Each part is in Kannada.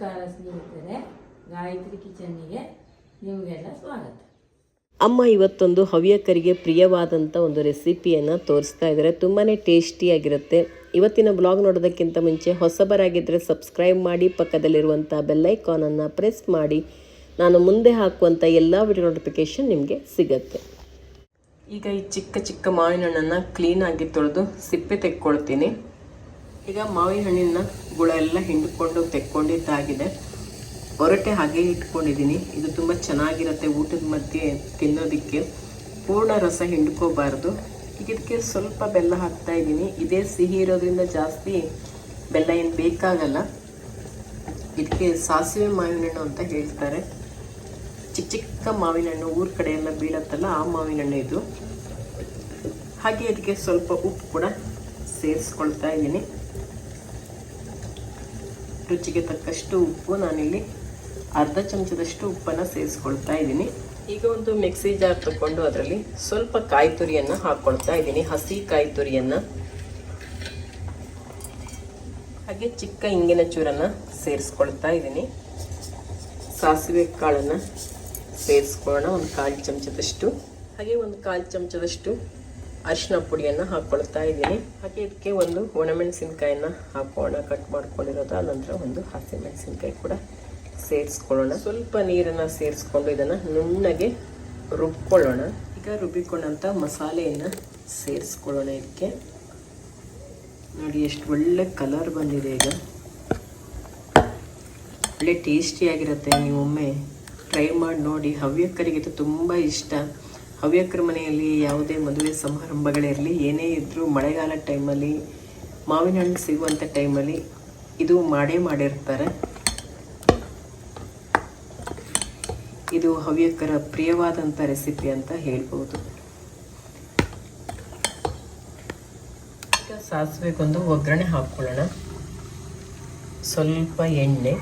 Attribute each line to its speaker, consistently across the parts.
Speaker 1: ನಮಸ್ಕಾರ ಸ್ನೇಹಿತರೆ ಗಾಯತ್ರಿ ಕಿಚನ್ನಿಗೆ ನಿಮಗೆಲ್ಲ ಸ್ವಾಗತ.
Speaker 2: ಅಮ್ಮ ಇವತ್ತೊಂದು ಹವ್ಯಕರಿಗೆ ಪ್ರಿಯವಾದಂಥ ಒಂದು ರೆಸಿಪಿಯನ್ನು ತೋರಿಸ್ತಾ ಇದ್ದಾರೆ. ತುಂಬಾ ಟೇಸ್ಟಿಯಾಗಿರುತ್ತೆ ಇವತ್ತಿನ ಬ್ಲಾಗ್ ನೋಡೋದಕ್ಕಿಂತ ಮುಂಚೆ ಹೊಸಬರಾಗಿದ್ದರೆ ಸಬ್ಸ್ಕ್ರೈಬ್ ಮಾಡಿ ಪಕ್ಕದಲ್ಲಿರುವಂಥ ಬೆಲ್ಲೈಕಾನನ್ನು ಪ್ರೆಸ್ ಮಾಡಿ. ನಾನು ಮುಂದೆ ಹಾಕುವಂಥ ಎಲ್ಲ ವಿಡಿಯೋ ನೋಟಿಫಿಕೇಶನ್ ನಿಮಗೆ ಸಿಗುತ್ತೆ. ಈಗ ಈ ಚಿಕ್ಕ ಚಿಕ್ಕ ಮಾವಿನ ಹಣ್ಣನ್ನು ಕ್ಲೀನಾಗಿ ತೊಳೆದು ಸಿಪ್ಪೆ ತೆಕ್ಕೊಳ್ತೀನಿ. ಈಗ ಮಾವಿನ ಹಣ್ಣಿನ ಗುಳ ಎಲ್ಲ ಹಿಂಡ್ಕೊಂಡು ತೆಕ್ಕೊಂಡಿದ್ದಾಗಿದೆ. ಹೊರಟೆ ಹಾಗೆ ಇಟ್ಕೊಂಡಿದ್ದೀನಿ. ಇದು ತುಂಬ ಚೆನ್ನಾಗಿರುತ್ತೆ ಊಟದ ಮಧ್ಯೆ ತಿನ್ನೋದಕ್ಕೆ. ಪೂರ್ಣ ರಸ ಹಿಂಡ್ಕೋಬಾರ್ದು. ಈಗ ಇದಕ್ಕೆ ಸ್ವಲ್ಪ ಬೆಲ್ಲ ಹಾಕ್ತಾ ಇದ್ದೀನಿ. ಇದೇ ಸಿಹಿ ಇರೋದ್ರಿಂದ ಜಾಸ್ತಿ ಬೆಲ್ಲ ಏನು ಬೇಕಾಗಲ್ಲ. ಇದಕ್ಕೆ ಸಾಸಿವೆ ಮಾವಿನ ಹಣ್ಣು ಅಂತ ಹೇಳ್ತಾರೆ. ಚಿಕ್ಕ ಚಿಕ್ಕ ಮಾವಿನ ಹಣ್ಣು ಊರ ಕಡೆ ಎಲ್ಲ ಬೀಳತ್ತಲ್ಲ, ಆ ಮಾವಿನ ಹಣ್ಣು ಇದು. ಹಾಗೆ ಇದಕ್ಕೆ ಸ್ವಲ್ಪ ಉಪ್ಪು ಕೂಡ ಸೇರಿಸ್ಕೊಳ್ತಾ ಇದ್ದೀನಿ. ರುಚಿಗೆ ತಕ್ಕಷ್ಟು ಉಪ್ಪು ನಾನಿಲ್ಲಿ ಅರ್ಧ ಚಮಚದಷ್ಟು ಉಪ್ಪನ್ನು ಸೇರಿಸ್ಕೊಳ್ತಾ ಇದ್ದೀನಿ. ಈಗ ಒಂದು ಮಿಕ್ಸಿ ಜಾರ್ ತಗೊಂಡು ಅದರಲ್ಲಿ ಸ್ವಲ್ಪ ಕಾಯಿ ತುರಿಯನ್ನು ಹಾಕ್ಕೊಳ್ತಾ ಇದ್ದೀನಿ. ಹಸಿ ಕಾಯಿ ತುರಿಯನ್ನು. ಹಾಗೆ ಚಿಕ್ಕ ಇಂಗಿನ ಚೂರನ್ನು ಸೇರಿಸ್ಕೊಳ್ತಾ ಇದ್ದೀನಿ. ಸಾಸಿವೆ ಕಾಳನ್ನು ಸೇರಿಸ್ಕೊಳ್ಳೋಣ. ಒಂದು ಕಾಲು ಚಮಚದಷ್ಟು. ಹಾಗೆ ಒಂದು ಕಾಲು ಚಮಚದಷ್ಟು ಅರಿಶಿನ ಪುಡಿಯನ್ನು ಹಾಕ್ಕೊಳ್ತಾ ಇದ್ದೀನಿ. ಹಾಗೆ ಇದಕ್ಕೆ ಒಂದು ಒಣಮೆಣಸಿನ್ಕಾಯನ್ನ ಹಾಕೋಣ ಕಟ್ ಮಾಡ್ಕೊಂಡಿರೋದು. ಆನಂತರ ನಂತರ ಒಂದು ಹಸಿಮೆಣಸಿನ್ಕಾಯಿ ಕೂಡ ಸೇರಿಸ್ಕೊಳ್ಳೋಣ. ಸ್ವಲ್ಪ ನೀರನ್ನು ಸೇರಿಸ್ಕೊಂಡು ಇದನ್ನು ನುಣ್ಣಗೆ ರುಬ್ಕೊಳ್ಳೋಣ. ಈಗ ರುಬ್ಬಿಕೊಂಡಂಥ ಮಸಾಲೆಯನ್ನು ಸೇರಿಸ್ಕೊಳ್ಳೋಣ ಇದಕ್ಕೆ. ನೋಡಿ, ಎಷ್ಟು ಒಳ್ಳೆ ಕಲರ್ ಬಂದಿದೆ ಈಗ. ಒಳ್ಳೆ ಟೇಸ್ಟಿಯಾಗಿರುತ್ತೆ ನೀವೊಮ್ಮೆ ಟ್ರೈ ಮಾಡಿ ನೋಡಿ. ಹವ್ಯಕರಿಗೆ ತುಂಬ ಇಷ್ಟ. ಹವ್ಯಕರ ಮನೆಯಲ್ಲಿ ಯಾವುದೇ ಮದುವೆ ಸಮಾರಂಭಗಳಿರಲಿ ಏನೇ ಇದ್ದರೂ ಮಳೆಗಾಲ ಟೈಮಲ್ಲಿ, ಮಾವಿನ ಹಣ್ಣು ಸಿಗುವಂಥ ಟೈಮಲ್ಲಿ ಇದು ಮಾಡೇ ಮಾಡಿರ್ತಾರೆ. ಇದು ಹವ್ಯಕರ ಪ್ರಿಯವಾದಂಥ ರೆಸಿಪಿ ಅಂತ ಹೇಳ್ಬೋದು. ಸಾಸಿವೆಗೊಂದು ಒಗ್ಗರಣೆ ಹಾಕ್ಕೊಳ್ಳೋಣ. ಸ್ವಲ್ಪ ಎಣ್ಣೆ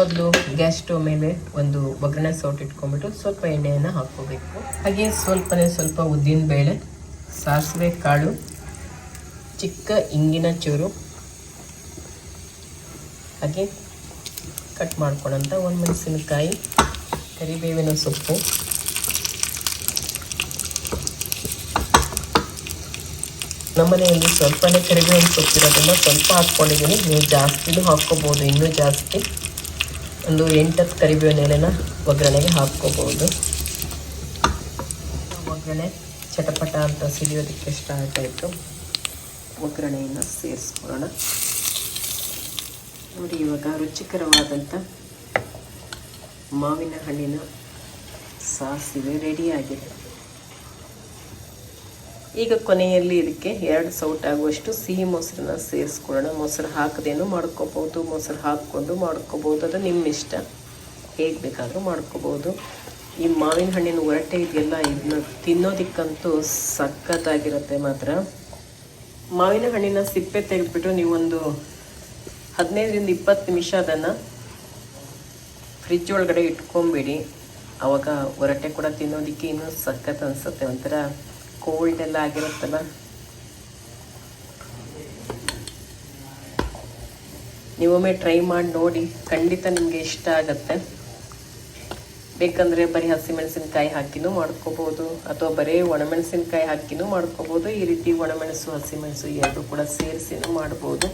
Speaker 2: ಮೊದಲು ಗ್ಯಾಸ್ ಸ್ಟವ್ ಮೇಲೆ ಒಂದು ಒಗ್ಗರಣೆ ಸೌಟ್ ಇಟ್ಕೊಂಡ್ಬಿಟ್ಟು ಸ್ವಲ್ಪ ಎಣ್ಣೆಯನ್ನು ಹಾಕ್ಕೋಬೇಕು. ಹಾಗೆ ಸ್ವಲ್ಪನೇ ಸ್ವಲ್ಪ ಉದ್ದಿನ ಬೇಳೆ, ಸಾಸಿವೆ ಕಾಳು, ಚಿಕ್ಕ ಇಂಗಿನ ಚೂರು, ಹಾಗೆ ಕಟ್ ಮಾಡ್ಕೊಳ್ಳೋಂಥ ಒಂದು ಮೆಣಸಿನಕಾಯಿ ಕರಿಬೇವಿನ ಸೊಪ್ಪು. ನಮ್ಮನೆಯಲ್ಲಿ ಸ್ವಲ್ಪನೇ ಕರಿಬೇವಿನ ಸೊಪ್ಪಿರೋದನ್ನು ಸ್ವಲ್ಪ ಹಾಕ್ಕೊಂಡಿದ್ದೀನಿ. ನೀವು ಜಾಸ್ತಿನೂ ಹಾಕ್ಕೋಬೋದು, ಇನ್ನೂ ಜಾಸ್ತಿ. ಒಂದು ಎಂಟತ್ತು ಕರಿಬೇವಿನ ಎಲೆನ ಒಗ್ಗರಣೆಗೆ ಹಾಕ್ಕೋಬೋದು. ಒಗ್ಗರಣೆ ಚಟಪಟ ಅಂತ ಸಿಡಿಯೋದಕ್ಕೆ ಸ್ಟಾರ್ಟ್ ಆಯಿತು ಒಗ್ಗರಣೆಯನ್ನು ಸೇರಿಸ್ಕೊಳ್ಳೋಣ. ನೋಡಿ, ಇವಾಗ ರುಚಿಕರವಾದಂಥ ಮಾವಿನ ಹಣ್ಣಿನ ಸಾಸಿವೆ ರೆಡಿಯಾಗಿದೆ ಈಗ ಕೊನೆಯಲ್ಲಿ ಇದಕ್ಕೆ ಎರಡು ಸೌಟ್ ಆಗುವಷ್ಟು ಸಿಹಿ ಮೊಸರನ್ನ ಸೇರಿಸ್ಕೊಳ್ಳೋಣ. ಮೊಸರು ಹಾಕದೇನು ಮಾಡ್ಕೋಬೋದು ಮೊಸರು ಹಾಕ್ಕೊಂಡು ಮಾಡ್ಕೋಬೋದು ಅದು ನಿಮ್ಮ ಇಷ್ಟ ಹೇಗೆ ಬೇಕಾದರೂ ಮಾಡ್ಕೋಬೋದು ಈ ಮಾವಿನ ಹಣ್ಣಿನ ಒರಟೆ ಇದೆಯಲ್ಲ, ಇದನ್ನ ತಿನ್ನೋದಕ್ಕಂತೂ ಸಖತ್ತಾಗಿರುತ್ತೆ ಮಾತ್ರ. ಮಾವಿನ ಹಣ್ಣಿನ ಸಿಪ್ಪೆ ತೆಗೆದ್ಬಿಟ್ಟು ನೀವೊಂದು ಹದಿನೈದರಿಂದ ಇಪ್ಪತ್ತು ನಿಮಿಷ ಅದನ್ನು ಫ್ರಿಜ್ ಒಳಗಡೆ ಇಟ್ಕೊಂಬಿಡಿ ಆವಾಗ ಒರಟೆ ಕೂಡ ತಿನ್ನೋದಕ್ಕೆ ಇನ್ನೂ ಸಖತ್ ಅನಿಸುತ್ತೆ ಒಂಥರ. ಕೋಲ್ಡ್ ಎಲ್ಲ ಆಗಿರುತ್ತಲ್ಲ? ನೀವೊಮ್ಮೆ ಟ್ರೈ ಮಾಡಿ ನೋಡಿ, ಖಂಡಿತ ನಿಮಗೆ ಇಷ್ಟ ಆಗತ್ತೆ. ಬೇಕಂದರೆ ಬರೀ ಹಸಿಮೆಣಸಿನ್ಕಾಯಿ ಹಾಕಿನೂ ಮಾಡ್ಕೋಬೋದು, ಅಥವಾ ಬರೀ ಒಣಮೆಣಸಿನ್ಕಾಯಿ ಹಾಕಿನೂ ಮಾಡ್ಕೋಬೋದು, ಈ ರೀತಿ ಒಣಮೆಣಸು, ಹಸಿಮೆಣಸು ಎರಡು ಕೂಡ ಸೇರಿಸಿನೂ ಮಾಡ್ಬೋದು.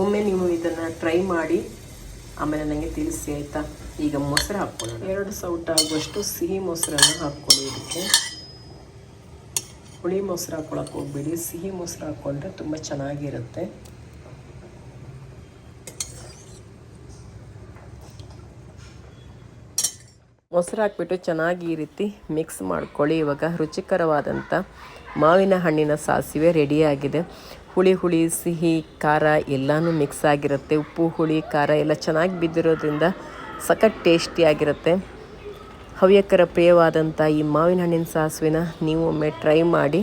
Speaker 2: ಒಮ್ಮೆ ನೀವು ಇದನ್ನು ಟ್ರೈ ಮಾಡಿ, ಆಮೇಲೆ ನನಗೆ ತಿಳಿಸಿ ಆಯಿತಾ? ಈಗ ಮೊಸರು ಹಾಕ್ಕೊಳ್ಳೋಣ. ಎರಡು ಸೌಟ್ ಆಗುವಷ್ಟು ಸಿಹಿ ಮೊಸರನ್ನು ಹಾಕ್ಕೊಳ್ಳಿ ಇದಕ್ಕೆ. ಹುಳಿ ಮೊಸರು ಹಾಕ್ಕೊಳಕ್ಕೆ ಹೋಗ್ಬೇಡಿ. ಸಿಹಿ ಮೊಸರು ಹಾಕ್ಕೊಂಡ್ರೆ ತುಂಬ ಚೆನ್ನಾಗಿರುತ್ತೆ. ಮೊಸರು ಹಾಕ್ಬಿಟ್ಟು ಚೆನ್ನಾಗಿ ಈ ರೀತಿ ಮಿಕ್ಸ್ ಮಾಡ್ಕೊಳ್ಳಿ. ಇವಾಗ ರುಚಿಕರವಾದಂಥ ಮಾವಿನ ಹಣ್ಣಿನ ಸಾಸಿವೆ ರೆಡಿಯಾಗಿದೆ ಹುಳಿ ಹುಳಿ, ಸಿಹಿ, ಖಾರ ಎಲ್ಲನೂ ಮಿಕ್ಸ್ ಆಗಿರುತ್ತೆ. ಉಪ್ಪು, ಹುಳಿ, ಖಾರ ಎಲ್ಲ ಚೆನ್ನಾಗಿ ಬಿದ್ದಿರೋದ್ರಿಂದ ಸಖತ್ ಟೇಸ್ಟಿಯಾಗಿರುತ್ತೆ ಹವ್ಯಕರ ಪ್ರಿಯವಾದಂಥ ಈ ಮಾವಿನ ಹಣ್ಣಿನ ಸಾಸಿವೆನ ನೀವು ಒಮ್ಮೆ ಟ್ರೈ ಮಾಡಿ.